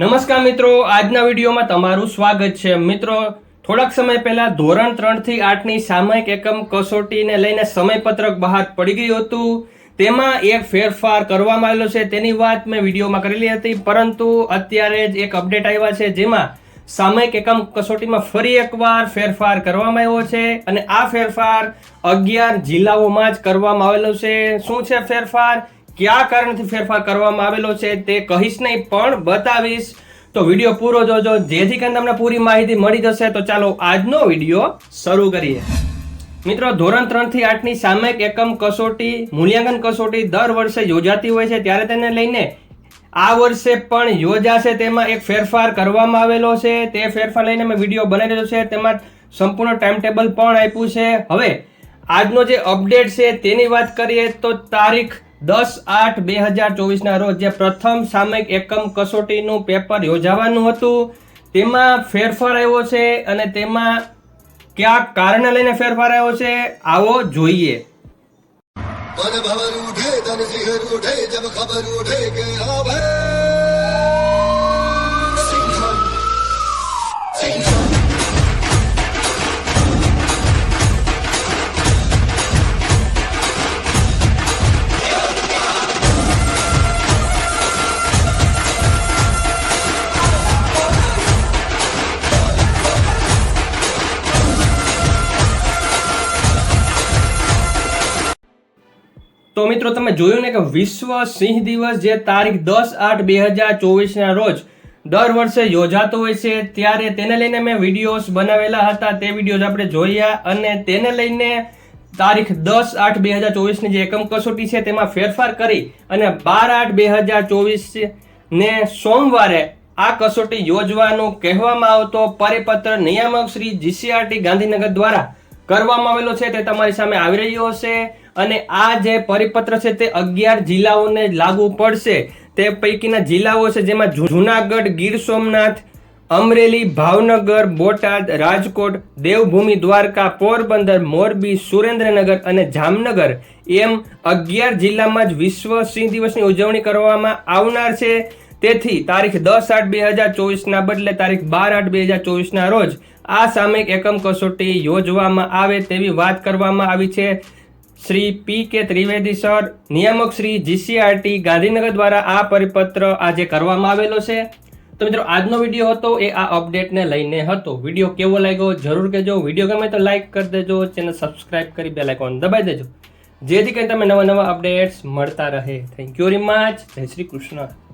નમસ્કાર મિત્રો, આજના વિડીયોમાં તમારું સ્વાગત છે. મિત્રો, થોડાક સમય પહેલા ધોરણ ત્રણથી આઠની સામયિક એકમ કસોટીને લઈને સમયપત્રક બહાર પડી ગયું હતું. તેમાં એક ફેરફાર કરવામાં આવેલો છે. તેની વાત મેં વિડીયોમાં કરેલી હતી, પરંતુ અત્યારે જ એક અપડેટ આવ્યા છે, જેમાં સામયિક એકમ કસોટીમાં ફરી એકવાર ફેરફાર કરવામાં આવ્યો છે અને આ ફેરફાર અગિયાર જિલ્લાઓમાં જ કરવામાં આવેલો છે. શું છે ફેરફાર? કયા કારણથી ફેરફાર કરવામાં આવેલો છે તે કહીશ નહીં, પણ બતાવીશ. તો વીડિયો પૂરો જોજો, જેથી કરીને તમને પૂરી માહિતી મળી જશે. તો ચાલો આજનો વીડિયો શરૂ કરીએ. મિત્રો, ધોરણ ત્રણથી આઠની સામયિક એકમ કસોટી, મૂલ્યાંકન કસોટી દર વર્ષે યોજાતી હોય છે. ત્યારે તેને લઈને આ વર્ષે પણ યોજાશે. તેમાં એક ફેરફાર કરવામાં આવેલો છે. તે ફેરફાર લઈને મેં વીડિયો બનાવેલો છે. તેમાં સંપૂર્ણ ટાઈમ ટેબલ પણ આપ્યું છે. હવે, આજનો જે અપડેટ છે, તેની વાત કરીએ તો તારીખ દસ આઠ બે હજાર ચોવીસના રોજ જે પ્રથમ સામયિક એકમ કસોટીનું પેપર યોજાવાનું હતું, તેમાં ફેરફાર આવ્યો છે અને તેમાં કયા કારણે લઈને ફેરફાર આવ્યો છે, આવો જોઈએ. ઉઠે ઉઠે ખબર કે આ તો મિત્રો તમે જોયું ને કે વિશ્વ સિંહ દિવસ જે તારીખ દસ આઠ બે હજાર ચોવીસના રોજ દર વર્ષે યોજાતો હોય છે, ત્યારે તેને લઈને મેં વિડીયોઝ બનાવેલા હતા. તે વિડીયોઝ આપણે જોયા અને તેને લઈને તારીખ દસ આઠ બે હજાર ચોવીસની જે એકમ કસોટી છે, તેમાં ફેરફાર કરી અને બાર આઠ બે હજાર ચોવીસ ને સોમવારે આ કસોટી યોજવાનું કહેવામાં આવતો પરિપત્ર નિયામક શ્રી જીસીઆરટી ગાંધીનગર દ્વારા કરવામાં આવેલો છે. તે તમારી સામે આવી રહ્યો હશે. અને આ જે પરિપત્ર છે તે અગિયાર જિલ્લાઓને લાગુ પડશે. તે પૈકીના જિલ્લાઓ છે જેમાં જૂનાગઢ, ગીર સોમનાથ, અમરેલી, ભાવનગર, બોટાદ, રાજકોટ, દેવભૂમિ, દ્વારકા, પોરબંદર, મોરબી, સુરેન્દ્રનગર અને જામનગર. એમ અગિયાર જિલ્લામાં જ વિશ્વ સિંહ દિવસની ઉજવણી કરવામાં આવનાર છે. તેથી તારીખ દસ આઠ બે હજાર ચોવીસના બદલે તારીખ બાર આઠ બે હજાર ચોવીસના રોજ આ સામયિક એકમ કસોટી યોજવામાં આવે તેવી વાત કરવામાં આવી છે. શ્રી પી કે ત્રિવેદી સર, નિયામક શ્રી જીસીઆરટી, ગાંધીનગર દ્વારા આ પરિપત્ર આજે કરવામાં આવેલો છે. તો મિત્રો, આજનો વીડિયો હતો, એ આ અપડેટને લઈને હતો. વીડિયો કેવો લાગ્યો જરૂર કહેજો. વીડિયો ગમે તો લાઇક કરી દેજો, ચેનલ સબસ્ક્રાઇબ કરી બે લાઇકોન દબાઈ દેજો. જેથી કરીને તમે નવા નવા અપડેટ્સ મળતા રહે. થેન્ક યુ વેરી મચ જય શ્રી કૃષ્ણ.